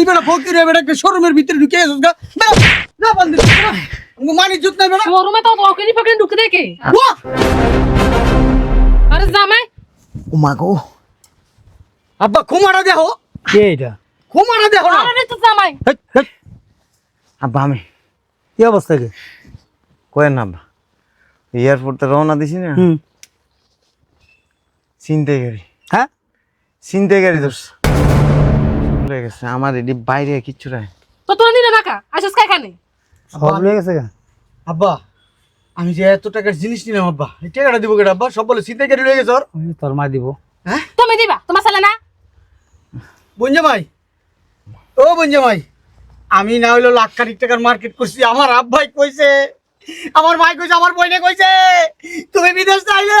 তুই বেটা ফকির হয়ে বেটা শোরুমের ভিতরে ঢুকে গেছিস গা? বেটা না বান্ধি মানি জুত নাই বেটা শোরুমে তো অকেনি ফকেনি ঢুকে দেখে! আরে জামাই। উমা গো। আব্বা খুমারা দেখো। কে এটা? খুমারা দেখো না। আরে তো জামাই। আব্বা আমি। কি অবস্থা কে কয়েন না আব্বা। এয়ারপোর্টে রওনা দিছি না? হুম। চিনতে গাড়ি হ্যাঁ? চিনতে গাড়ি ধরছে গেছে আমার এটি বাইরে কিচ্ছু নাই। তো তোরা নিলে নাকা আসিস এখানে? সব লয়ে গেছে গা। আব্বা আমি যে এত টাকার জিনিস নিলাম আব্বা এই টাকাটা দিব কেটে আব্বা? সব বলে কেটে লয়ে গেছে ওর তোর মা দিব। হ্যাঁ? তুমি দিবা তোমার ছেলে না? বঞ্জামাই ও বঞ্জামাই আমি না হইল লাখ খানিক টাকার মার্কেট করছি আমার আব্বাই কইছে আমার ভাই কইছে আমার বইনে কইছে তুমি বিদেশ চাইলে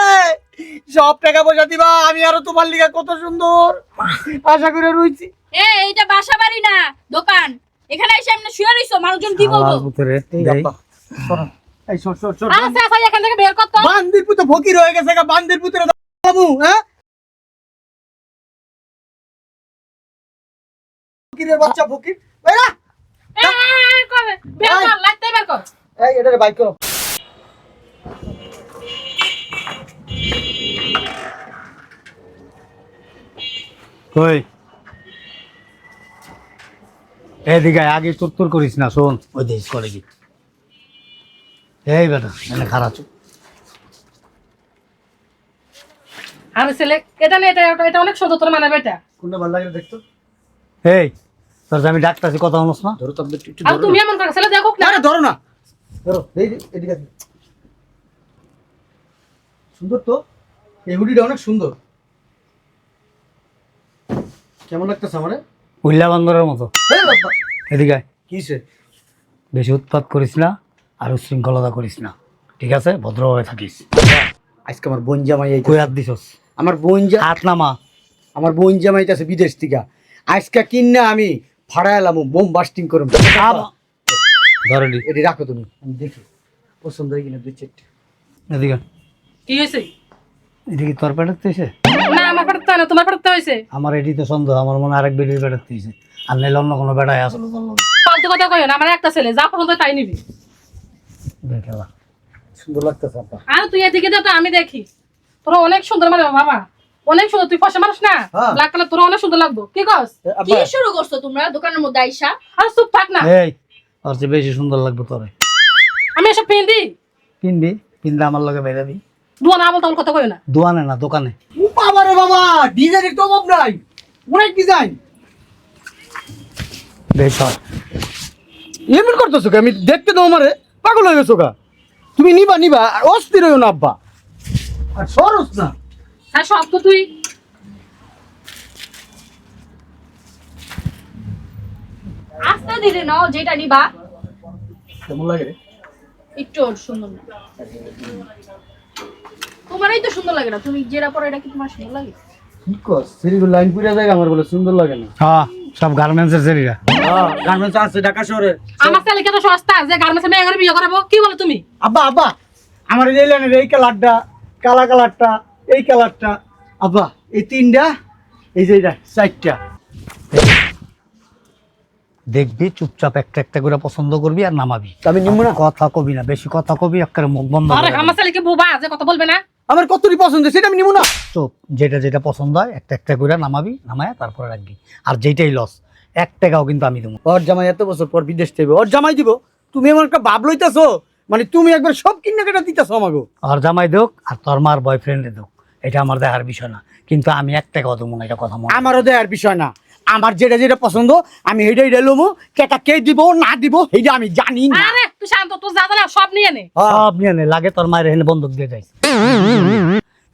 সব টাকা পয়সা দিবা আমি আরও তোমার লিগা কত সুন্দর আশা করে রইছি। এ এইটা বাসা বাড়ি না দোকান। এখানে এসে এমনি শুয়ে রইছো মানুষজন কি বলব? শালার দেই। এই সর। সর সর আচ্ছা আচ্ছা এখান থেকে বের কর তো। বান্দির পুতে ফকির হয়ে গেছে গা বান্দির পুত্রে বাবু হ্যাঁ? ফকিরের বাচ্চা ফকির। বেরা। এই, এই, এই, করে। বের কর লাইতে বের কর। এই এটারে বাইক করো। কই? এদিকে আগে তোর তোর করিস না শোন। ওই দেশ করে কি এই বেটা এনে খারাপ আরে ছেলে এটা না এটা এটা- অনেক সুন্দর তোর মানে বেটা। কোনটা ভালো লাগে দেখতো? এই তোর আমি ডাক্তার আছি কথা হনস না। ধরো তো একটু আর তুমি এমন করে ছেলে দেখো না। না, ধরো না। ধরো এই এদিকে। সুন্দর তো। এই হুডিটা অনেক সুন্দর। কেমন লাগতেছে আমারে? উল্লা বান্দরের মতো। এদিকে। কিসে বেশি উৎপাত করিস না আর উশৃঙ্খলতা করিস না। ঠিক আছে? ভদ্রভাবে থাকিস। আজকে আমার বোন জামাই। কই হাত দিছস? আমার বোন জা হাত নামা। আমার বোন জামাই আছে বিদেশ থেকে। আজকে কিনা আমি ভাড়া এলাম বোম বাস্টিং করুম। এটি রাখো তুমি। আমি দেখি। পছন্দ হয়ে কিনা দুই চারটে এদিকে। কি হয়েছে এদিকে তোর পেটাতে হয়েছে না আমার পেটাতে না তোমার পেটাতে হয়েছে? আমার এটি তো সন্দেহ আমার মনে আরেক বেডির পেটাতে হয়েছে। আর নাইলে অন্য কোনো আসলো ফালতু কথা কইও না আমার একটা ছেলে যা পছন্দ তাই নিবি। সুন্দর লাগতেছে আপা। আর তুই এদিকে দে তো আমি দেখি। তোরা অনেক সুন্দর মানে বাবা অনেক সুন্দর তুই ফসে মানুষ না? হ্যাঁ। ব্ল্যাক কালার তোরা অনেক সুন্দর লাগবো কি কস? কি শুরু করছ তোমরা দোকানের মধ্যে আইসা? আর চুপ থাক না। এই তোর চেয়ে বেশি সুন্দর লাগবে তোরে। আমি এসব পিন্দি? কিনবি কিনলে আমার লগে বেড়ে দি দুয়া না বলতে কথা কইও না। দোকানে না দোকানে। বাবা রে বাবা ডিজাইনের তো অভাব নাই। অনেক ডিজাইন। দেখ। এমন করতেছো কে? আমি দেখতে দাও আমারে পাগল হয়ে গেছো গা। তুমি নিবা নিবা আর অস্থির হইও না আব্বা। আর সরস না। হ্যাঁ সব তো তুই। আস্তে ধীরে নাও যেটা নিবা। কেমন লাগে রে? একটু ওর সুন্দর না। তোমারই তো সুন্দর লাগে না। তুমি যেটা পরে এটা কি তোমার সুন্দর লাগে? কি কস সিরিগুলো লাইন পুরা জায়গা আমার বলে সুন্দর লাগে না। হ্যাঁ সব সেরিরা হ্যাঁ গার্মেন্টস আছে ঢাকা শহরে। আমার ছেলেকে তো সস্তা যে গার্মেন্টসে বিয়ে করাবো কি বলো তুমি? আব্বা আব্বা আমার এই লাইনের এই কালারটা কালা কালারটা এই কালারটা আব্বা এই তিনটা এই যে এটা চারটা। দেখবি চুপচাপ একটা একটা করে পছন্দ করবি আর নামাবি। তা আমি নিবো না। কথা কবি না বেশি কথা কবি একটা মুখ বন্ধ আরে আমার ছেলেকে বুবা যে কথা বলবে না। আমার কতটি পছন্দ সেটা আমি নিবো না। চুপ যেটা যেটা পছন্দ হয় একটা একটা করে নামাবি নামায় তারপরে রাখবি। আর যেটাই লস এক টাকাও কিন্তু আমি দেবো ওর জামাই এত বছর পর বিদেশ থেকে ওর জামাই দিব। তুমি এমন একটা ভাব লইতেছো মানে তুমি একবার সব কিনে কেটে দিতেছো আমাকে আর জামাই দেখ আর তোর মার বয়ফ্রেন্ডে দেখ এটা আমার দেখার বিষয় না। কিন্তু আমি এক টাকাও দেবো না এটা কথা মনে আমারও দেয়ার বিষয় না। আমার যেটা যেটা পছন্দ আমি হেডাই রেলুমু কেটা কে দিব না দিব সেইটা আমি জানি না। আরে তুই শান্ত তুই যা সব নিয়ে নে। সব নিয়ে নে লাগে তোর মায়ের এখানে বন্ধক দিয়ে যাইছে।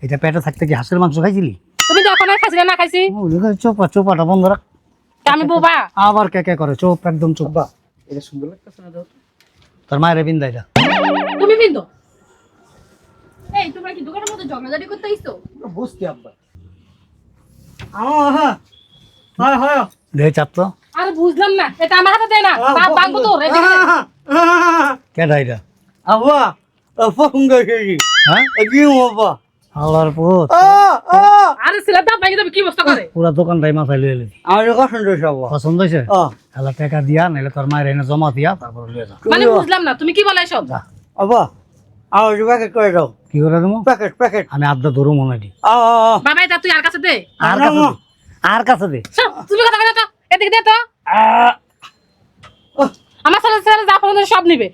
এটা পেটে থাকতে কি হাঁসের মাংস খাইছিলি তুমি যখন আর খাইছি না খাইছি চোপা চোপাটা বন্ধ রাখ আমি বুবা আবার কে কে করে চোপ একদম চোপ আব্বা এটা সুন্দর লাগতেছে না দাও তোর মায়ের বিন্দা এটা তুমি বিন্দু এই তোমরা কি দোকানের মধ্যে ঝগড়াঝাটি করতে আইছো বুঝতে আব্বা হ্যাঁ হ্যাঁ হ্যাঁ দে চাপ তো আরে বুঝলাম না এটা আমার হাতে দে না বাপ বাঙ্গু এদিকে দে। কেডা এটা আব্বা ফোন করে হ্যাঁ? কি আব্বা আল্লাহর পুত ও ও আরে ছেলেটা ভাঙি দেবে কি অবস্থা করে? পুরা দোকানটাই মাথায় লয়ে এলি আমার পছন্দ হয়েছে আব্বা পছন্দ হয়েছে ও টাকা দিয়া নাহলে তোর মায়ের এনে জমা দিয়া তারপরে লয়ে যা। মানে বুঝলাম না তুমি কি বলে সব যা। আব্বা আমার প্যাকেট করে দাও। কি করে দেবো? প্যাকেট প্যাকেট আমি আড্ডা ধরু মনে দি ও ও, ও। বাবা এটা তুই আর কাছে দে। আর কাছে আর কাছে দে। তুমি কথা বলে তো। এদিকে দে তো। আমার ছেলে ছেলে যা পছন্দ সব নিবে।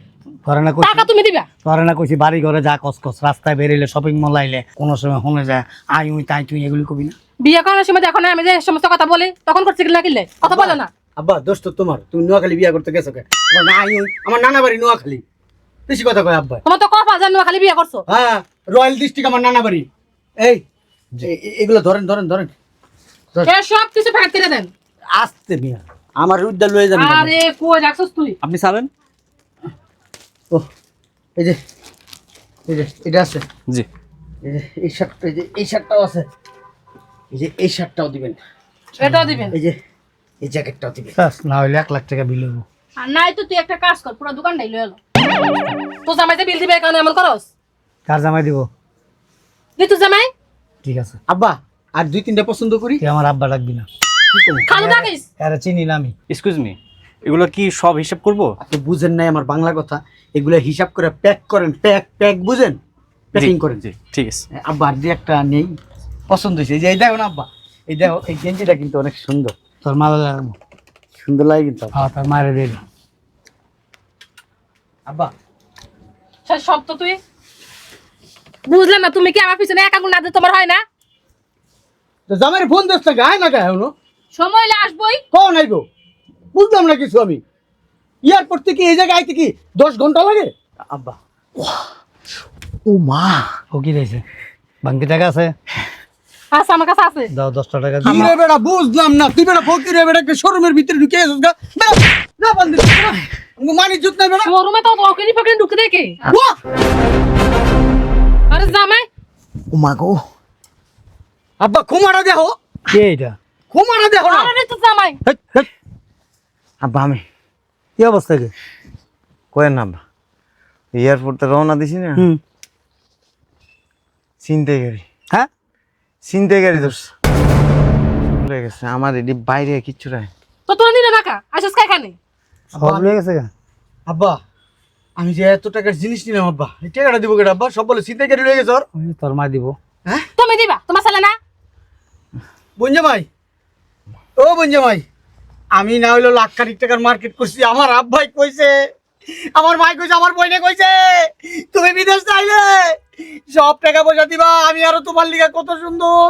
করে না কইছি টাকা তুমি দিবা? করে না কইছি বাড়ি ঘরে যা কস কস রাস্তায় বেরিয়ে শপিং মল আইলে কোনো সময় শুনে যায় আই উই তাই তুই এগুলি কবি না। বিয়ে করার সময় দেখো না আমি যে সমস্ত কথা বলি তখন করছি কিনা কিনলে কথা বলো না। আব্বা দোষ তো তোমার। তুমি নোয়াখালী বিয়া করতে গেছো কে? আমার না আই আমার নানা বাড়ি নোয়াখালী। বেশি কথা কয় আব্বা। তোমার তো কপা জানো খালি বিয়ে করছ। হ্যাঁ রয়্যাল ডিস্ট্রিক্ট আমার নানা বাড়ি। এই এ- এ- এগুলো ধরেন ধরেন ধরেন। এ সব কিছু ফেরত করে দেন। আসতে মিয়া আমার উদ্যান লয়ে যাবেন আরে কই রাখছস তুই? আপনি চাবেন ও এই যে এই যে এটা আছে। জি। এই যে এই শার্ট এই যে এই শার্টটাও আছে। এই যে এই শার্টটাও দিবেন। এটাও দিবেন? এই যে এই জ্যাকেটটাও দিবেন। ব্যাস, না হইলে এক লাখ টাকা বিল। আর নাই তো তুই একটা কাজ কর পুরো দোকানটাই লয়ে এলো তো জামাই যে বিল দিবে কারণে এমন করস? কার জামাই দিব? দি তুই জামাই। ঠিক আছে। আব্বা আর দুই তিনটা পছন্দ করি। তুই আমার আব্বা ডাকবি না। কি করব খালু ডাকিস। এরা চিনি না আমি। এক্সকিউজ মি এগুলো কি সব হিসাব করব? আপনি বুঝেন নাই আমার বাংলা কথা। এগুলো হিসাব করে প্যাক করেন প্যাক প্যাক বুঝেন? প্যাকিং করেন। জি ঠিক আছে। আব্বা আর একটা নেই পছন্দ হয়েছে। এই যে এই দেখো না আব্বা এই দেখো এই গেঞ্জিটা কিন্তু অনেক সুন্দর। তোর মা সুন্দর লাগে কিন্তু আব্বা। হ্যাঁ তোর মায়ের দিয়ে আব্বা। সব তো তুই? বুঝলাম না তুমি কি আমার পিছনে একা গুণ না দিলে তোমার হয় না? তো জামাই ফোন দিস না গায়ে না গায়ে হলো সময় হলে আসবই। নাই গো বুঝলাম না কিছু আমি। এয়ারপোর্ট থেকে এই জায়গায় আইতে কি দশ ঘণ্টা লাগে? আব্বা। ও মা। ও কি দিয়েছে বাঙ্কি টাকা আছে? আচ্ছা আমার কাছে আছে। দাও দশটা টাকা কি রে বেটা বুঝলাম না। তুই বেটা ফকির রে বেটা শোরুমের ভিতরে ঢুকে এসেছিস গা। বেটা না বন্ধ মানি জুত নাই বেটা। শোরুমে তো ওখানে ফকিনি ঢুকে দেখে। ওয়া! আরে জামাই। ও মা গো। আব্বা খুমারা দেখো। কে এটা? দেখো না। আরে তো জামাই। আব্বা আমি। কি অবস্থা কি কয়েন না আব্বা এয়ারপোর্টে রওনা দিছি না? হুম। চিনতে গাড়ি। হ্যাঁ? চিনতে গাড়ি ধরছে। ভুলে গেছে আমার এটি বাইরে কিচ্ছু নাই। তো তোর নিলে টাকা আসিস সব লেগে গেছে আব্বা আমি যে এত টাকার জিনিস নিলাম আব্বা এই টাকাটা দিব কেটে আব্বা সব বলে চিন্তা করে রয়ে গেছে তোর মা দিব। হ্যাঁ? তুমি দিবা তোমার ছেলে না? বঞ্জামাই ও বঞ্জামাই আমি না হইল লাখ খানিক টাকার মার্কেট করছি। আমার আব্বাই কইছে আমার মাই কইছে আমার বইনে কইছে তুমি বিদেশ চাইলে সব টাকা পয়সা দিবা আমি আরও তোমার লিগা কত সুন্দর।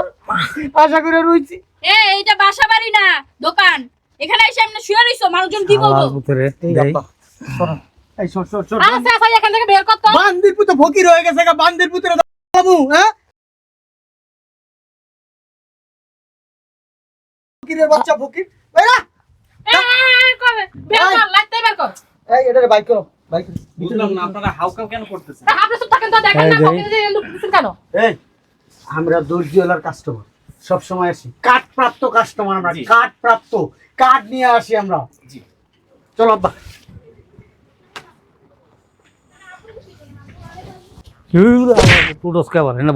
আশা করে রইছি। এ এইটা বাসা বাড়ি না দোকান। এখানে এসে এমনি শুয়ে রইছো মানুষজন কি বলব? পুত্রে এই সর। সর সর আচ্ছা আচ্ছা এখান থেকে বের কর তো বান্দির পুতো ফকির হয়ে গেছে গা বান্দির পুত্রে বাবু হ্যাঁ? ফকিরের বাচ্চা ফকির। বেরা এই এটা বাইক করো বাইক বুঝলাম না আপনারা হাউকাউ কেন করতেছেন? তা আপনি থাকেন তো দেখেন না এই যে- ফকিনি যে লুক দিচ্ছেন কেন? এই আমরা দর্জিওয়ালার কাস্টমার সব সময় আসি। কাঠ প্রাপ্ত কাস্টমার আমরা কাঠ প্রাপ্ত কাঠ নিয়ে আসি আমরা। জি। চলো আব্বা। এনে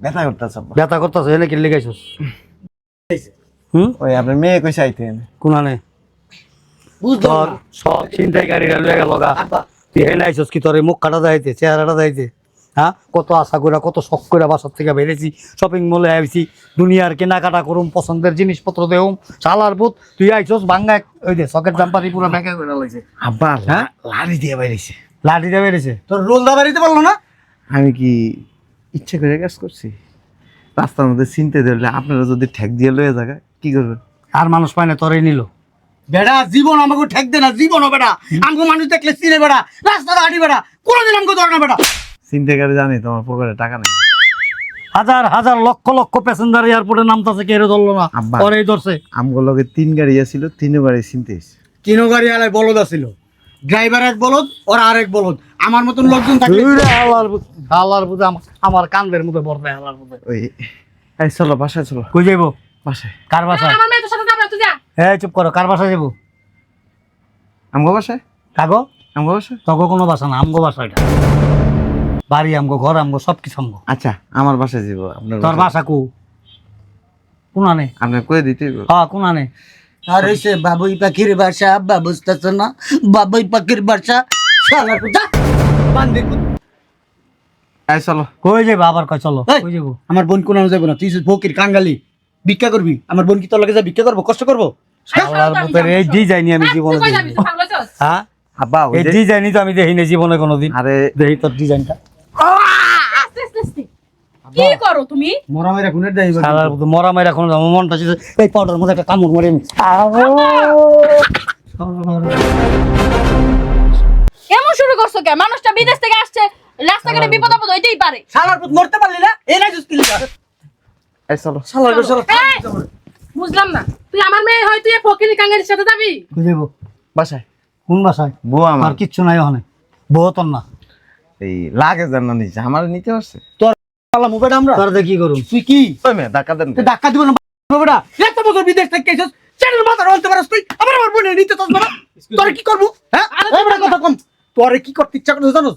ব্যথা করতেছে ব্যথা করতেছ এনে কি লেগাইছস হুম? ওই আপনার মেয়ে কইছে কোনা তোর সব তুই কি তোর মুখ কাটা যাইতে চেহারাটা যাইতে হ্যাঁ? কত আশা করে কত শখ করে বাসার থেকে বেরিয়েছি শপিং মলে আইছি দুনিয়ার কেনাকাটা করুম পছন্দের জিনিসপত্র দেউম শালার বুত তুই আইছস ভাঙ্গা ওই যে সকেট জাম্পারি পুরো করে লাইছে। আব্বা হ্যাঁ? লাড়ি দিয়ে বাইরেছে লাঠি দিয়ে বেরিয়েছে? তোর রোল দা বাড়িতে পারল না? আমি কি ইচ্ছে করে কাজ করছি? রাস্তার মধ্যে চিনতে ধরলে আপনারা যদি ঠেক দিয়ে লয়ে যাবে কি করবেন? আর মানুষ পায় না তরে নিল। বেড়া জীবন আমাকে ঠেক দে না জীবন বেড়া আমাকে মানুষ দেখলে চিনে বেড়া রাস্তা হাঁটি বেড়া কোনোদিন আমাকে ধরে না। বেড়া চিনতে গেলে জানি তোমার পকেটে টাকা নেই। হাজার হাজার লক্ষ লক্ষ প্যাসেঞ্জার এয়ারপোর্টে নামতাছে কেউ ধরলো না? পরেই ধরছে। আমগুলো লগে তিন গাড়ি আছিল তিনও গাড়ি চিনতে এসে তিনো গাড়ি আলাই বলদ আছিল। ড্রাইভার এক বলদ ওর আরেক বলদ। আমার মতন লোকজন থাকলে আল্লাহর আল্লাহর পুতে আমার কান্দের মধ্যে বর্তায় আল্লাহর পুতে ওই এই চলো বাসায় চলো। কই যাইবো? বাসায়। কার বাসা আমার মেয়ে তোর সাথে যাবে না, তুই যা এই চুপ করো কার বাসা যাব? আমগো বাসায়? কাগো? আমগো বাসায়? তগো কোনো বাসা না আমগো বাসা এটা। বাড়ি আমগো ঘর আমগো সব কিছু আমগো। আচ্ছা আমার বাসায় যাব আপনার তোর বাসা কু? কোনানে আপনার কয়ে দিতে। হ্যাঁ কোনানে আর সে বাবুই পাখির বাসা আব্বা বুঝতেছ না বাবুই পাখির বাসা পুতা বান্দির পুত। এই চলো। কই যাব? আবার কয় চলো কই যাব? আমার বোন কোনো যাব না তুই ফকির কাঙ্গালি। ভিক্ষা করবি? আমার বোন কি তোর লাগে যা ভিক্ষা করব? কষ্ট করব? শালার পুতের এই ডিজাইনি আমি জীবনে দেখিনি? হ্যাঁ? আব্বা এই ডিজাইনই তো আমি দেখিনি জীবনে কোনোদিন। আরে দেখি তোর ডিজাইনটা। আস্তে আস্তে আস্তে। কি করো তুমি? মরা মেরা খুনের দেয় শালার পুতে মরা মাইরা কোনো আমার মনটা এই পাউডার মধ্যে একটা কামড় মারি আমি। এমন শুরু করছ কে? মানুষটা বিদেশ থেকে আসছে রাস্তাঘাটে বিপদ আপদ হইতেই পারে। শালার পুত মরতে পারলি না? এই চলো। শালার শালার এই! বুঝলাম না। তুই আমার মেয়ে হয় তুই ফকির কাঙ্গারির সাথে যাবি? কই বাসায়। কোন বাসায়? বউ আমার। আর কিচ্ছু নাই ওখানে। বউ তোর না। এই লাগে জানা নিচে আমার নিতে পারছে শালা মুভেটা আমরা। তোর কি করুন। তুই কি? ওই মেয়ে ধাক্কা দেন তুই ধাক্কা দিব না এত বছর বিদেশ থেকে এসেছিস চ্যানেল মাথা রলতে পারস তুই। আবার আমার বোনের নিতে চাস না তোরে কি করব? হ্যাঁ? বেটা কথা কম। তোরে কি করতে ইচ্ছা করছিস জানো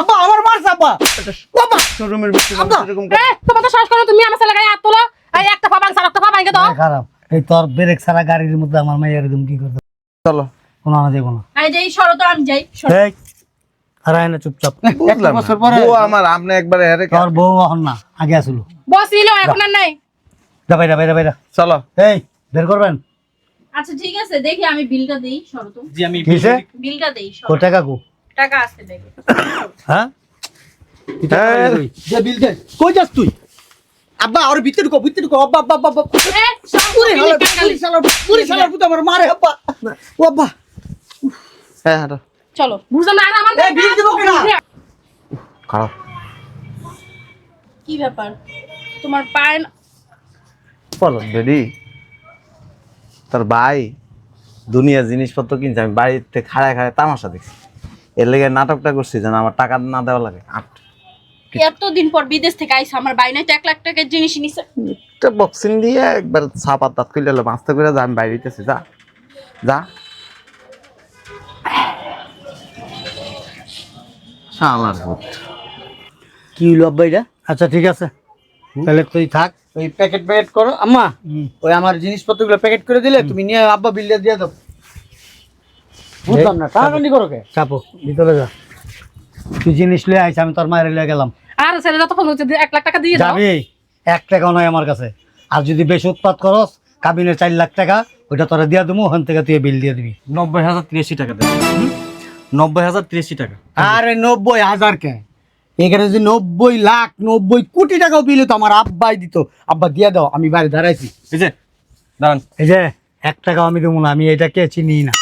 আব্বা আমার মারছে আব্বা। বাবা। শোরুমের ভিতরে এরকম তো সাহস করো তুমি আমার গায়ে হাত তোলো। এই একটা পাবাং সার একটা পাবাং দাও। এই খারাপ। এই তোর ব্রেক ছাড়া গাড়ির মধ্যে আমার মেয়ের একদম কি করতে? চলো। কোনো আনা যাব না। এই যে এই সরো তো আমি যাই সরো। এই। হারায় না চুপচাপ। বুঝলাম বছর না। পরে- বউ আমার আপনি একবারে হেরে তোর বউ এখন না আগে আসলো। বসিল এখন আর নাই। যা বাইরা বাইরা বাইরা। চলো। এই বের করবেন? আচ্ছা ঠিক আছে দেখি আমি বিলটা দেই সরো তো। কিসে বিলটা দেই ও সরো টাকা কু টাকা আছে দেখে। হ্যাঁ। যে বিল দে। কই যাস তুই? আব্বা আর ভিতরে ঢুকো ভিতরে ঢুকো। আব্বা আব্বা আব্বা পুরি শালার কাঙ্গালি। পুরি শালার পুরি শালার পুত আমার মারে আব্বা। ও আব্বা। হ্যাঁ হাঁটো চলো বুঝলাম না আর আমার এই বিল দিব কেনা? খারাপ। কি ব্যাপার? তোমার পায়ে বেডি তোর ভাই দুনিয়া জিনিসপত্র কিনছে আমি বাড়িতে খাড়ায় খাড়ায় তামাশা দেখছি। এর লেগে নাটকটা করছি যেন আমার টাকা না দেওয়া লাগে। আট। এতদিন পর বিদেশ থেকে আইসা আমার বাইনাই তো এক লাখ টাকার জিনিস নিছে। একটা বক্সিং দিয়ে একবার ছাপার দাঁত খুলে এলো বাঁচতে করে যা আমি বাইরে দিতেছি যা। যা। শালার ভূত। কি হলো আব্বা আচ্ছা ঠিক আছে। তাহলে তুই থাক। ওই প্যাকেট প্যাকেট করো। আম্মা ওই আমার জিনিসপত্রগুলো প্যাকেট করে দিলে তুমি নিয়ে আব্বা বিলটা দিয়ে দাও। বুঝলাম না টাকান্ডি করো কে? চাপো ভিতরে যা। তুই জিনিস লিয়ে আইস আমি তোর মায়ের লিয়ে গেলাম। আর ছেলে যতক্ষণ হচ্ছে এক লাখ টাকা দিয়ে দাও। যাবি? এক টাকাও নয় আমার কাছে। আর যদি বেশি উৎপাদ করস কাবিনের চার লাখ টাকা ওইটা তোরা দিয়ে দেবো ওখান থেকে তুই বিল দিয়ে দিবি। নব্বই হাজার তিরাশি টাকা দেন নব্বই হাজার তিরাশি টাকা। আরে নব্বই হাজার কে? এখানে যদি নব্বই লাখ নব্বই কোটি টাকাও বিল তো আমার আব্বাই দিত। আব্বা দিয়ে দাও আমি বাড়ি দাঁড়াইছি। এই যে দাঁড়ান। এই যে এক টাকাও আমি দেবো না আমি এটাকে চিনি না?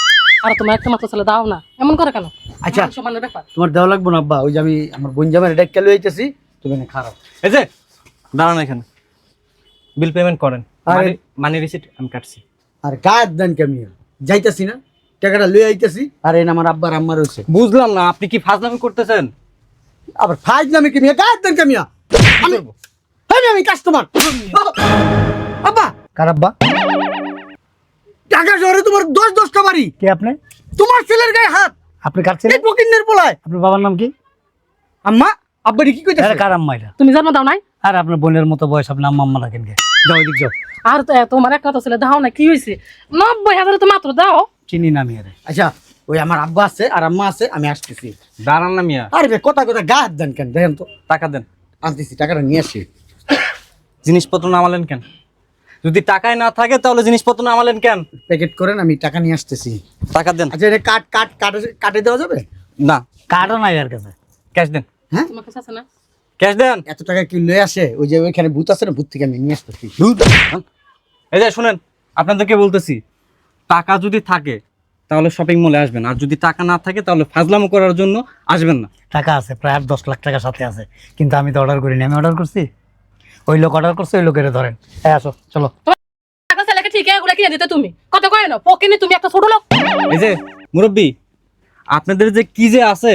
আর তোমার একটা মাত্র ছেলে দাও না। এমন করে কেন? আচ্ছা। সম্মানের ব্যাপার। তোমার দেওয়া লাগবো না আব্বা? ওই যে আমি আমার বোন জামাই এটা কেলো হইতেছি তুমি না খারাপ এই যে দাঁড়ান এখানে। বিল পেমেন্ট করেন। আরে- মানি রিসিট আমি কাটছি। আর গায়ের দেন কে আমি যাইতাছি না টাকাটা লয়ে আইতাছি। আর এনে আমার আব্বার আম্মার হয়েছে বুঝলাম না আপনি কি ফাজলামি করতেছেন? আবার ফাইজ নামে কি মিয়া গায়ের দেন কে আমি আমি আমি কাস্টমার। আব্বা কারাব্বা টাকা শহরে তোমার দশ দশটা বাড়ি। কে আপনি? তোমার ছেলের গায়ে হাত। আপনি কাটছেন এই পকিন্নের পোলায়। আপনার বাবার নাম কি? আম্মা আব্বারি কি কইতাছে? আরে কার আম্মা এটা? তুমি জন্ম দাও নাই? আর আপনার বোনের মতো বয়স আপনি আম্মা আম্মা রাখেন কে যাও এদিক যাও। আর তো তোমার একটা মাত্র ছেলে দাও না কি হয়েছে নব্বই হাজারে তো মাত্র দাও। চিনি না আমি আরে। আচ্ছা ওই আমার আব্বা আছে আর আম্মা আছে আমি আসতেছি। দাঁড়ান না মিয়া। আরে বে কথা কথা গা হাত দেন কেন? দেখেন তো। টাকা দেন। আনতেছি টাকাটা নিয়ে আসি। জিনিসপত্র নামালেন কেন? যদি টাকায় না থাকে তাহলে জিনিসপত্র নামালেন কেন? প্যাকেট করেন আমি টাকা নিয়ে আসতেছি। টাকা দেন। আচ্ছা এটা কাট কাট কাটে কাটে দেওয়া যাবে? না। কার্ডও নাই আর কাছে। ক্যাশ দেন। হ্যাঁ? তোমার কাছে আছে না? ক্যাশ দেন। এত টাকা কি লয়ে আসে? ওই যে ওইখানে ভূত আছে না ভূত থেকে আমি নিয়ে আসতেছি। এই যে শুনেন আপনাদেরকে বলতেছি টাকা যদি থাকে তাহলে শপিং মলে আসবেন। আর যদি টাকা না থাকে তাহলে ফাজলামো করার জন্য আসবেন না। টাকা আছে প্রায় আট দশ লাখ টাকা সাথে আছে। কিন্তু আমি তো অর্ডার করিনি। আমি অর্ডার করছি? ওই লোক অর্ডার করছে ওই লোকের ধরেন। হ্যাঁ আসো চলো। টাকা ছেলেকে ঠিক এগুলো কিনে দিতে তুমি। কত কয় না পকিনি তুমি একটা ছোট লোক। এই যে মুরব্বী আপনাদের যে কি যে আছে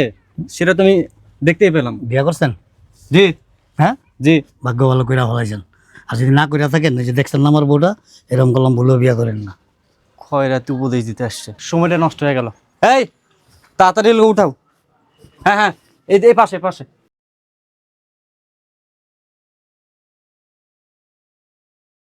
সেটা তো আমি দেখতেই পেলাম। বিয়ে করছেন? জি। হ্যাঁ? জি। ভাগ্য ভালো করে ফলাইছেন। আর যদি না করে থাকেন এই যে দেখছেন না আমার বউটা এরকম করলাম ভুলেও বিয়ে করেন না। খয়রাতি উপদেশ দিতে আসছে। সময়টা নষ্ট হয়ে গেল। এই তাড়াতাড়ি লোক উঠাও। হ্যাঁ হ্যাঁ এই এই পাশে পাশে।